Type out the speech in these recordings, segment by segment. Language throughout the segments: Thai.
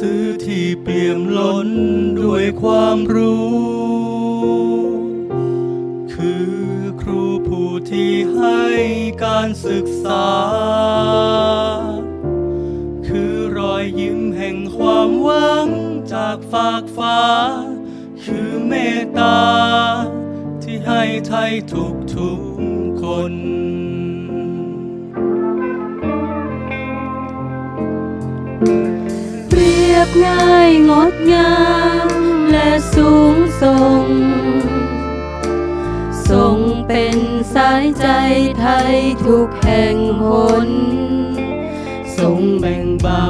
คือหนังสือที่เปี่ยมล้นด้วยความรู้ คือครูผู้ที่ให้การศึกษา คือรอยยิ้มแห่งความหวังจากฟากฟ้า คือเมตตา ที่ให้ไทยทุกทุกคนเรีย บง่ายงดงามและสูงส่ง ทรงเป็นสายใจไทยทุกแห่งหน ทรงแบ่งเบา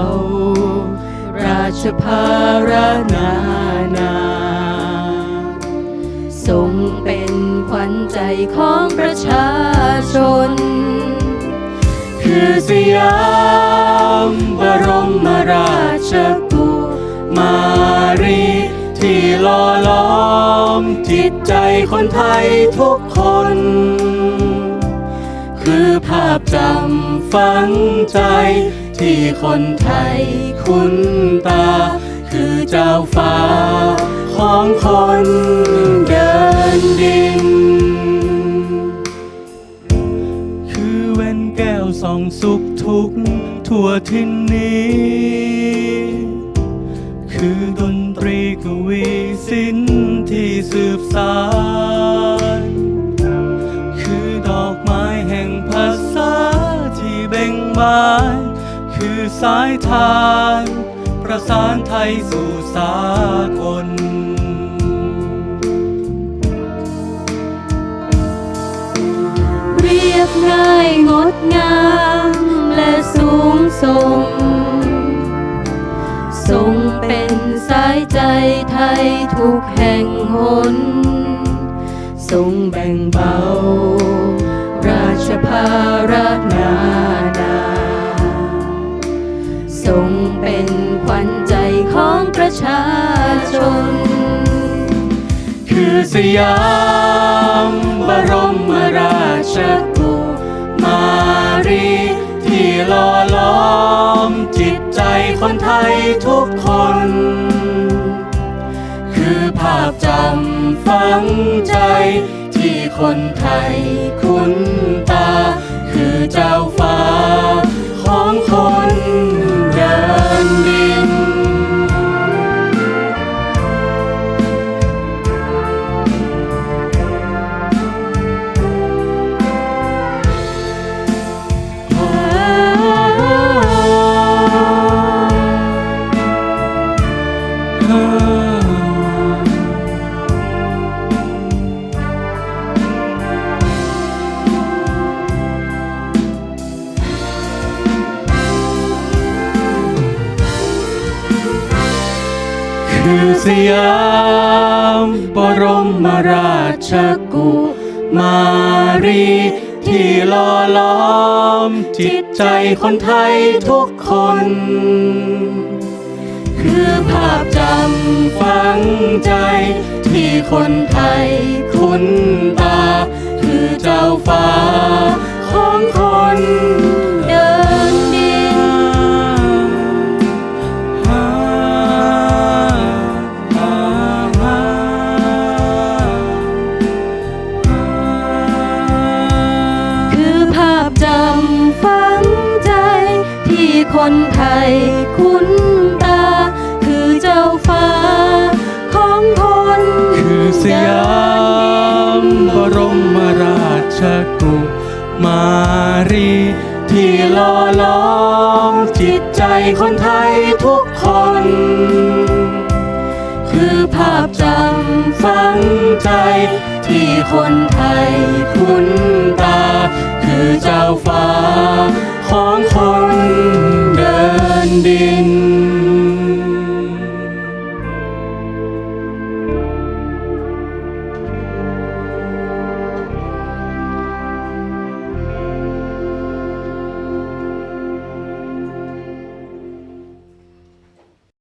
ราชภาระนานา ทรงเป็นขวัญใจของประชาชน คือสยามบรมราช มารี ที่หล่อล้อมจิตใจคนไทยทุกคน คือภาพจำฝังใจ ที่คนไทยคุ้นตา คือเจ้าฟ้าของคนเดินดิน คือเว้นแก้วส่องสุขทุก ทั่วทินนี้ คือดนตรีกวีสินที่สืบสานคือดอกไม้แห่งภาษาที่เบ่งบาน คือสายทาน ประสานไทยสู่สากลเรียบง่ายงดงาม และสูงส่ง ใจไทยทุกแห่งหนทรงแบ่งเบา ราชภาระนานา ทรงเป็นขวัญใจของประชาชน คือสยามบรมราชกุมารี ที่หล่อล้อมจิตใจคนไทยทุกคนำฝังใจ ที่คนไทยคุ้นตา คือเจ้าฟ้า คือสยามบรมราชกุมารี ที่หล่อล้อม จิตใจคนไทยทุกคน คือภาพจำฝังใจ ที่คนไทยคุ้นตา คือเจ้าฟ้าของคน คนไทยคุ้นตา คือเจ้าฟ้า ของคนคือสยามบรมราชกุมารี ที่หล่อล้อมจิตใจคนไทยทุกคน คือภาพจำฝังใจ ที่คนไทยคุ้นตา คือเจ้าฟ้าของคนเดินดิน